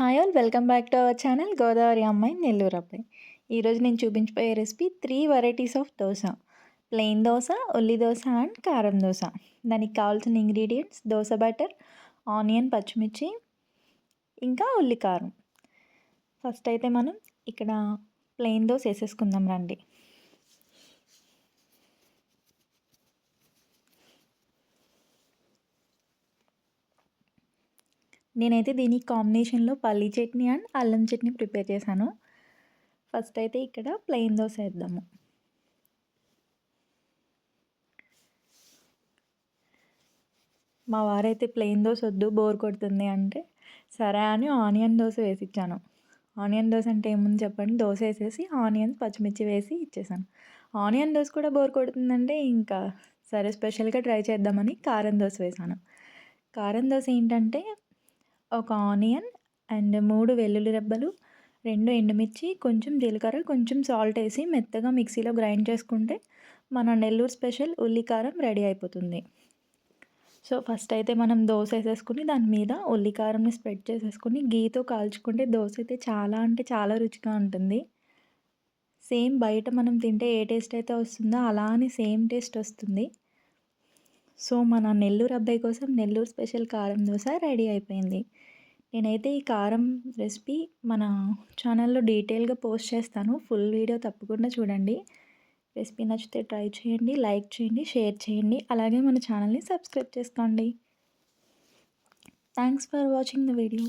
Hi all welcome back to our channel Godavari అమ్మాయి నెల్లూరు అబ్బాయి. ఈరోజు నేను చూపించబోయే recipe three varieties of dosa. Plain dosa ఉల్లి దోశ అండ్ కారం దోశ. దానికి కావాల్సిన ఇంగ్రీడియంట్స్ దోశ బటర్ ఆనియన్ పచ్చిమిర్చి ఇంకా ఉల్లి కారం. ఫస్ట్ అయితే మనం ఇక్కడ ప్లెయిన్ దోశ వేసేసుకుందాం రండి. నేనైతే దీనికి కాంబినేషన్లో పల్లీ చట్నీ అండ్ అల్లం చట్నీ ప్రిపేర్ చేశాను. ఫస్ట్ అయితే ఇక్కడ ప్లెయిన్ దోశ వేద్దాము. మా వారైతే ప్లెయిన్ దోశ వద్దు బోర్ కొడుతుంది అంటే సరే అని ఆనియన్ దోశ వేసి ఇచ్చాను. ఆనియన్ దోశ అంటే ఏముంది చెప్పండి? దోశ వేసేసి ఆనియన్స్ పచ్చిమిర్చి వేసి ఇచ్చేసాను. ఆనియన్ దోశ కూడా బోర్ కొడుతుందంటే ఇంకా సరే స్పెషల్గా ట్రై చేద్దామని కారం దోశ వేసాను. కారం దోశ ఏంటంటే ఒక ఆనియన్ అండ్ మూడు వెల్లుల్లి రెబ్బలు రెండు ఎండుమిర్చి కొంచెం జీలకర్ర కొంచెం సాల్ట్ వేసి మెత్తగా మిక్సీలో గ్రైండ్ చేసుకుంటే మన నెల్లూరు స్పెషల్ ఉల్లికారం రెడీ అయిపోతుంది. సో ఫస్ట్ అయితే మనం దోశ వేసేసుకుని దాని మీద ఉల్లికారంని స్ప్రెడ్ చేసేసుకుని గీతో కాల్చుకుంటే దోశ అయితే చాలా అంటే చాలా రుచిగా ఉంటుంది. సేమ్ బయట మనం తింటే ఏ టేస్ట్ అయితే వస్తుందో అలా అని సేమ్ టేస్ట్ వస్తుంది. సో మన నెల్లూరు అబ్బాయి కోసం నెల్లూరు స్పెషల్ కారం దోశ రెడీ అయిపోయింది. నేనైతే ఈ కారం రెసిపీ మన ఛానల్లో డీటెయిల్గా పోస్ట్ చేస్తాను. ఫుల్ వీడియో తప్పకుండా చూడండి. రెసిపీ నచ్చితే ట్రై చేయండి లైక్ చేయండి షేర్ చేయండి. అలాగే మన ఛానల్ని సబ్స్క్రైబ్ చేసుకోండి. Thanks for watching the video.